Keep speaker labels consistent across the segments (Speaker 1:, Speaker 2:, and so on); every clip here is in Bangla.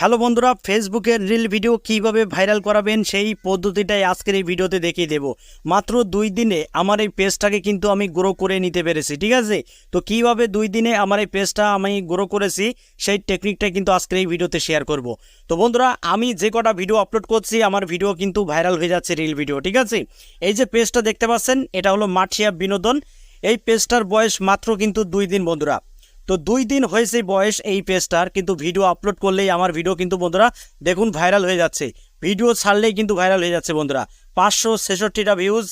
Speaker 1: হ্যালো বন্ধুরা ফেসবুকের রিল ভিডিও কীভাবে ভাইরাল করাবেন সেই পদ্ধতিটাই আজকের এই ভিডিওতে দেখিয়ে দেব। মাত্র দুই দিনে আমার এই পেজটাকে কিন্তু আমি গ্রো করে নিতে পেরেছি, ঠিক আছে? তো কীভাবে দুই দিনে আমার এই পেজটা আমি গ্রো করেছি, সেই টেকনিকটা কিন্তু আজকের এই ভিডিওতে শেয়ার করব। তো বন্ধুরা, আমি যে কটা ভিডিও আপলোড করছি, আমার ভিডিও কিন্তু ভাইরাল হয়ে যাচ্ছে রিল ভিডিও ঠিক আছে? এই যে পেজটা দেখতে পাচ্ছেন, এটা হলো মাঠিয়া বিনোদন। এই পেজটার বয়স মাত্র কিন্তু দুই দিন, বন্ধুরা। তো দুই দিন হয়েছে বয়স এই পেজটার, কিন্তু ভিডিও আপলোড করলেই আমার ভিডিও কিন্তু বন্ধুরা দেখুন ভাইরাল হয়ে যাচ্ছে। ভিডিও ছাড়লেই কিন্তু ভাইরাল হয়ে যাচ্ছে বন্ধুরা। পাঁচশো ছেষট্টিটা ভিউজ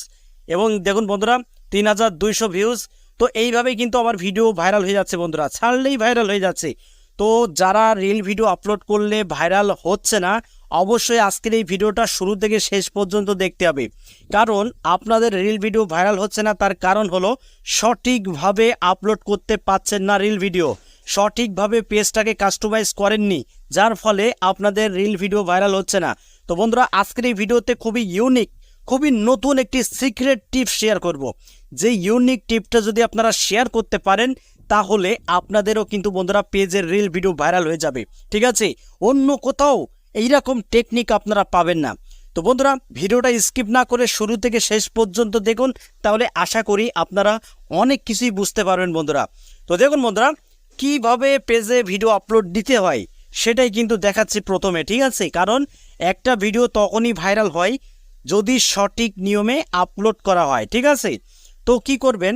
Speaker 1: এবং দেখুন বন্ধুরা, তিন হাজার দুইশো ভিউজ তো এইভাবেই কিন্তু আমার ভিডিও ভাইরাল হয়ে যাচ্ছে বন্ধুরা, ছাড়লেই ভাইরাল হয়ে যাচ্ছে। তো যারা রিল ভিডিও আপলোড করলে ভাইরাল হচ্ছে না অবশ্যই আজকের এই ভিডিওটা শুরু থেকে শেষ পর্যন্ত দেখতে হবে। কারণ আপনাদের রিল ভিডিও ভাইরাল হচ্ছে না, তার কারণ হলো সঠিকভাবে আপলোড করতে পাচ্ছেন না রিল ভিডিও সঠিকভাবে পেজটাকে কাস্টমাইজ করেননি, যার ফলে আপনাদের রিল ভিডিও ভাইরাল হচ্ছে না। তো বন্ধুরা, আজকের এই ভিডিওতে খুবই ইউনিক খুবই নতুন একটি সিক্রেট টিপ শেয়ার করব। যে ইউনিক টিপটা যদি আপনারা শেয়ার করতে পারেন, তাহলে আপনাদেরও কিন্তু বন্ধুরা পেজের রিল ভিডিও ভাইরাল হয়ে যাবে। ঠিক আছে? অন্য কোথাও এইরকম টেকনিক আপনারা পাবেন না। তো বন্ধুরা, ভিডিওটা স্কিপ না করে শুরু থেকে শেষ পর্যন্ত দেখুন, তাহলে আশা করি আপনারা অনেক কিছুই বুঝতে পারবেন বন্ধুরা। তো দেখুন বন্ধুরা, কীভাবে পেজে ভিডিও আপলোড দিতে হয়, সেটাই কিন্তু দেখাচ্ছি প্রথমে, ঠিক আছে? কারণ একটা ভিডিও তখনই ভাইরাল হয় যদি সঠিক নিয়মে আপলোড করা হয়, ঠিক আছে? তো কি করবেন?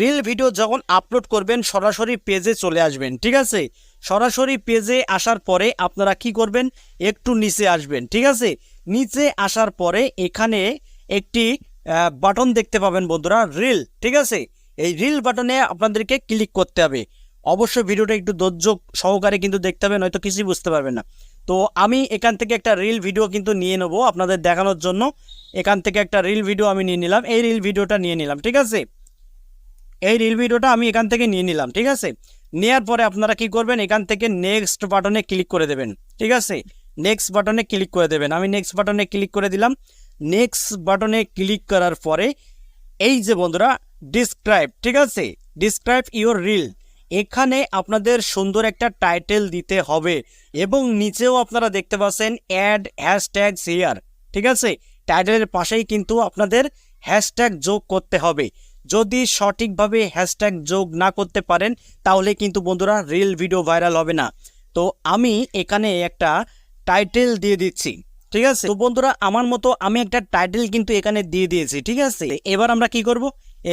Speaker 1: রিল ভিডিও যখন আপলোড করবেন, সরাসরি পেজে চলে আসবেন, ঠিক আছে? সরাসরি পেজে আসার পরে আপনারা কি করবেন? একটু নিচে আসবেন, ঠিক আছে? নিচে আসার পরে এখানে একটি বাটন দেখতে পাবেন বন্ধুরা, রিল, ঠিক আছে? এই রিল বাটনে আপনাদেরকে ক্লিক করতে হবে। অবশ্যই ভিডিওটা একটু ধৈর্য সহকারে কিন্তু দেখতে হবে, নয়তো কিছুই বুঝতে পারবেন না। তো আমি এখান থেকে একটা রিল ভিডিও কিন্তু নিয়ে নেব আপনাদের দেখানোর জন্য। এখান থেকে একটা রিল ভিডিও আমি নিয়ে নিলাম, এই রিল ভিডিওটা নিয়ে নিলাম, ঠিক আছে? এই রিল ভিডিওটা আমি এখান থেকে নিয়ে নিলাম, ঠিক আছে? নেওয়ার পরে আপনারা কি করবেন? এখান থেকে নেক্সট বাটনে ক্লিক করে দেবেন। ঠিক আছে? নেক্সট বাটনে ক্লিক করে দেবেন। আমি নেক্সট বাটনে ক্লিক করে দিলাম। নেক্সট বাটনে ক্লিক করার পরে এই যে বন্ধুরা ডিসক্রাইব ঠিক আছে? ডিসক্রাইব ইওর রিল এখানে আপনাদের সুন্দর একটা টাইটেল দিতে হবে এবং নিচেও আপনারা দেখতে পাচ্ছেন অ্যাড হ্যাশট্যাগ শেয়ার ঠিক আছে? টাইটেলের পাশেই কিন্তু আপনাদের হ্যাশট্যাগ যোগ করতে হবে। যদি সঠিকভাবে হ্যাশট্যাগ যোগ না করতে পারেন, তাহলে কিন্তু বন্ধুরা রিল ভিডিও ভাইরাল হবে না। তো আমি এখানে একটা টাইটেল দিয়ে দিচ্ছি, ঠিক আছে? তো বন্ধুরা, আমার মতো আমি একটা টাইটেল কিন্তু এখানে দিয়ে দিয়েছি, ঠিক আছে? এবার আমরা কি করব?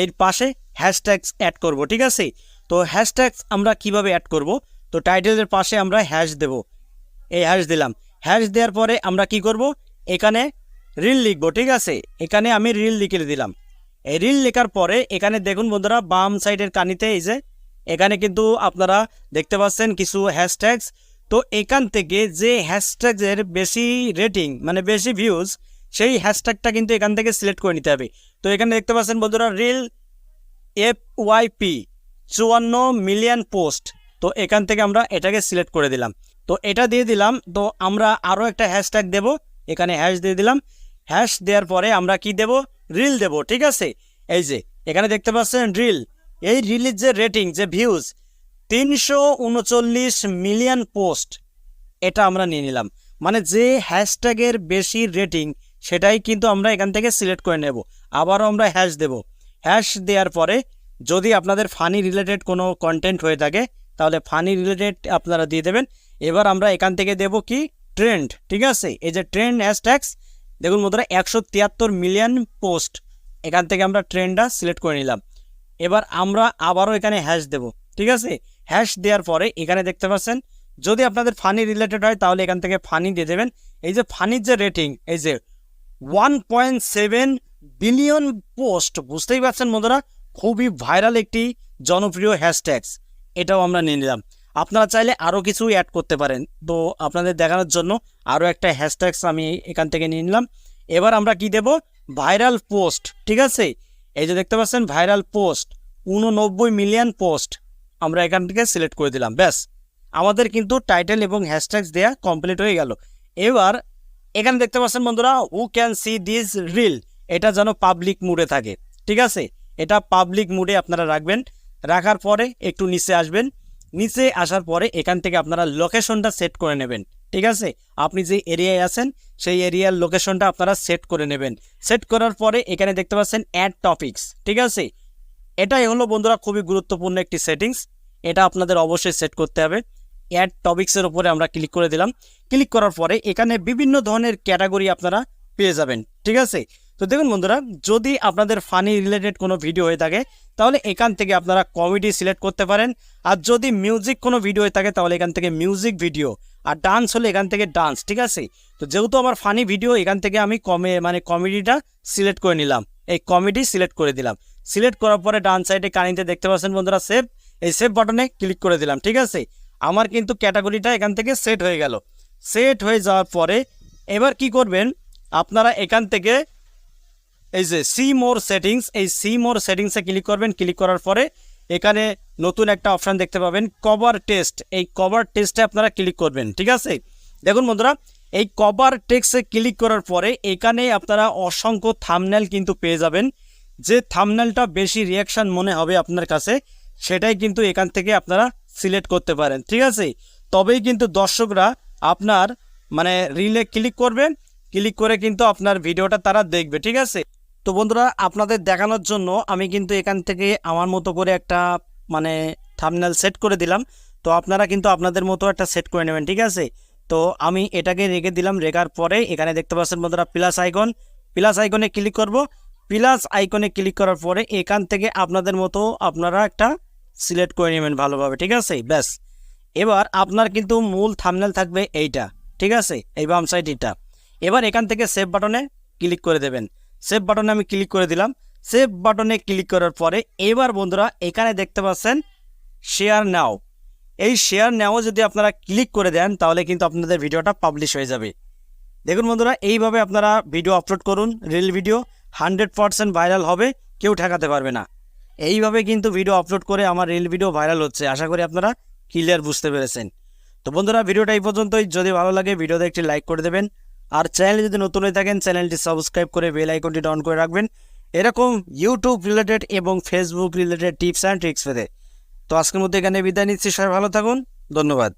Speaker 1: এর পাশে হ্যাশট্যাগস অ্যাড করব, ঠিক আছে? তো হ্যাশট্যাগস আমরা কীভাবে অ্যাড করব? তো টাইটেলের পাশে আমরা হ্যাশ দেব। এই হ্যাশ দিলাম। হ্যাশ দেওয়ার পরে আমরা কি করব? এখানে রিল লিখব, ঠিক আছে? এখানে আমি রিল লিখে দিলাম। রিল লেখার পরে এখানে দেখুন বন্ধুরা, বাম সাইডের কানিতে এই যে, এখানে কিন্তু আপনারা দেখতে পাচ্ছেন কিছু হ্যাশট্যাগস তো এখান থেকে যে হ্যাশট্যাগের বেশি রেটিং মানে বেশি ভিউজ সেই হ্যাশট্যাগটা কিন্তু এখান থেকে সিলেক্ট করে নিতে হবে। তো এখানে দেখতে পাচ্ছেন বন্ধুরা রিল এফ ওয়াইপি চুয়ান্ন মিলিয়ন পোস্ট তো এখান থেকে আমরা এটাকে সিলেক্ট করে দিলাম। তো এটা দিয়ে দিলাম, তো আমরা আরও একটা হ্যাশট্যাগ দেব। এখানে হ্যাশ দিয়ে দিলাম। হ্যাশ দেওয়ার পরে আমরা কি দেব? রিল দেব, ঠিক আছে? এই যে, এখানে দেখতে পাচ্ছেন রিল এই রিলের যে রেটিং যে ভিউজ তিনশো উনচল্লিশ মিলিয়ন পোস্ট এটা আমরা নিয়ে নিলাম। মানে যে হ্যাশট্যাগের বেশি রেটিং সেটাই কিন্তু আমরা এখান থেকে সিলেক্ট করে নেব। আবারও আমরা হ্যাশ দেব। হ্যাশ দেওয়ার পরে যদি আপনাদের ফানি রিলেটেড কোনো কন্টেন্ট হয়ে থাকে, তাহলে ফানি রিলেটেড আপনারা দিয়ে দেবেন। এবার আমরা এখান থেকে দেব কি? ট্রেন্ড ঠিক আছে? এই যে ট্রেন্ড হ্যাশট্যাগস দেখুন বন্ধুরা, একশো তিয়াত্তর মিলিয়ন পোস্ট এখান থেকে আমরা ট্রেন্ডটা সিলেক্ট করে নিলাম। এবার আমরা আবারও এখানে হ্যাশ দেব, ঠিক আছে? হ্যাশ দেওয়ার পরে এখানে দেখতে পাচ্ছেন, যদি আপনাদের ফানি রিলেটেড হয়, তাহলে এখান থেকে ফানি দিয়ে দেবেন। এই যে ফানির যে রেটিং এই যে one point seven billion post বুঝতেই পারছেন বন্ধুরা? খুবই ভাইরাল একটি জনপ্রিয় হ্যাশট্যাগস এটাও আমরা নিয়ে নিলাম। আপনারা চাইলে আরও কিছু অ্যাড করতে পারেন। তো আপনাদের দেখানোর জন্য আরও একটা হ্যাশট্যাগস আমি এখান থেকে নিয়ে নিলাম। এবার আমরা কি দেব? ভাইরাল পোস্ট ঠিক আছে? এই যে দেখতে পাচ্ছেন ভাইরাল পোস্ট উননব্বই মিলিয়ন পোস্ট আমরা এখান থেকে সিলেক্ট করে দিলাম, ব্যাস। আমাদের কিন্তু টাইটেল এবং হ্যাশট্যাগস দেওয়া কমপ্লিট হয়ে গেল। এবার এখানে দেখতে পাচ্ছেন বন্ধুরা who can see this reel এটা যেন পাবলিক মুডে থাকে, ঠিক আছে? এটা পাবলিক মুডে আপনারা রাখবেন। রাখার পরে একটু নিচে আসবেন। নিচে আসার পরে এখান থেকে আপনারা লোকেশনটা সেট করে নেবেন, ঠিক আছে? আপনি যে এরিয়ায় আছেন, সেই এরিয়ার লোকেশনটা আপনারা সেট করে নেবেন। সেট করার পরে এখানে দেখতে পাচ্ছেন অ্যাড টপিক্স ঠিক আছে? এটাই হলো বন্ধুরা খুবই গুরুত্বপূর্ণ একটি সেটিংস এটা আপনাদের অবশ্যই সেট করতে হবে। অ্যাড টপিক্সের উপরে আমরা ক্লিক করে দিলাম। ক্লিক করার পরে এখানে বিভিন্ন ধরনের ক্যাটাগরি আপনারা পেয়ে যাবেন, ঠিক আছে? তো দেখুন বন্ধুরা, যদি আপনাদের ফানি রিলেটেড কোনো ভিডিও হয়ে থাকে, তাহলে এখান থেকে আপনারা কমেডি সিলেক্ট করতে পারেন। আর যদি মিউজিক কোনো ভিডিও হয়ে থাকে, তাহলে এখান থেকে মিউজিক ভিডিও আর ডান্স হলে এখান থেকে ডান্স ঠিক আছে? তো যেহেতু আমার ফানি ভিডিও এখান থেকে আমি কমে মানে কমেডিটা সিলেক্ট করে নিলাম। এই কমেডি সিলেক্ট করে দিলাম। সিলেক্ট করার পরে ডান সাইডে কানিতে দেখতে পাচ্ছেন বন্ধুরা সেভ এই সেভ বাটনে ক্লিক করে দিলাম, ঠিক আছে? আমার কিন্তু ক্যাটাগরিটা এখান থেকে সেট হয়ে গেল। সেট হয়ে যাওয়ার পরে, এবার কি করবেন? আপনারা এখান থেকে এই যে সি মোর সেটিংস এই সি মোর সেটিংসে ক্লিক করবেন। ক্লিক করার পরে এখানে নতুন একটা অপশান দেখতে পাবেন কভার টেস্ট এই কভার টেস্টে আপনারা ক্লিক করবেন, ঠিক আছে? দেখুন বন্ধুরা, এই কভার টেক্সে ক্লিক করার পরে এখানে আপনারা অসংখ্য থামনেল কিন্তু পেয়ে যাবেন। যে থামনেলটা বেশি রিয়াকশান মনে হবে আপনার কাছে, সেটাই কিন্তু এখান থেকে আপনারা সিলেক্ট করতে পারেন, ঠিক আছে? তবেই কিন্তু দর্শকরা আপনার মানে রিলে ক্লিক করবেন ক্লিক করে কিন্তু আপনার ভিডিওটা তারা দেখবে, ঠিক আছে? তো বন্ধুরা, আপনাদের দেখানোর জন্য আমি কিন্তু এখান থেকে আমার মতো করে একটা মানে থামনেল সেট করে দিলাম। তো আপনারা কিন্তু আপনাদের মতো একটা সেট করে নেবেন, ঠিক আছে? তো আমি এটাকে রেখে দিলাম, রেখার পরে এখানে দেখতে পাচ্ছেন বন্ধুরা প্লাস আইকন প্লাস আইকনে ক্লিক করব। প্লাস আইকনে ক্লিক করার পরে এখান থেকে আপনাদের মতো আপনারা একটা সিলেক্ট করে নেবেন ভালোভাবে, ঠিক আছে? ব্যাস। এবার আপনার কিন্তু মূল থামনেল থাকবে এইটা, ঠিক আছে? এই বাম সাইড এটা এবার এখান থেকে সেভ বাটনে ক্লিক করে দেবেন। সেভ বাটনে আমি ক্লিক করে দিলাম। সেভ বাটনে ক্লিক করার পরে এবার বন্ধুরা এখানে দেখতে পাচ্ছেন শেয়ার নাও এই শেয়ার নাও যদি আপনারা ক্লিক করে দেন, তাহলে কিন্তু আপনাদের ভিডিওটা পাবলিশ হয়ে যাবে। দেখুন বন্ধুরা, এইভাবে আপনারা ভিডিও আপলোড করুন reel video hundred percent viral হবে, কেউ ঠেকাতে পারবে না। এইভাবে কিন্তু ভিডিও আপলোড করে আমার রিল ভিডিও ভাইরাল হচ্ছে। আশা করি আপনারা ক্লিয়ার বুঝতে পেরেছেন। তো বন্ধুরা, ভিডিওটা এই পর্যন্তই। যদি ভালো লাগে, ভিডিওতে একটি লাইক করে দেবেন। আর চ্যানেল যদি নতুন হয়ে থাকেন চ্যানেলটি সাবস্ক্রাইব করে বেল আইকনটি অন করে রাখবেন। এরকম ইউটিউব রিলেটেড এবং Facebook related tips and tricks পেতে। তো আজকের মধ্যে এখানে বিদায় নিচ্ছি, সবাই ভালো থাকুন, ধন্যবাদ।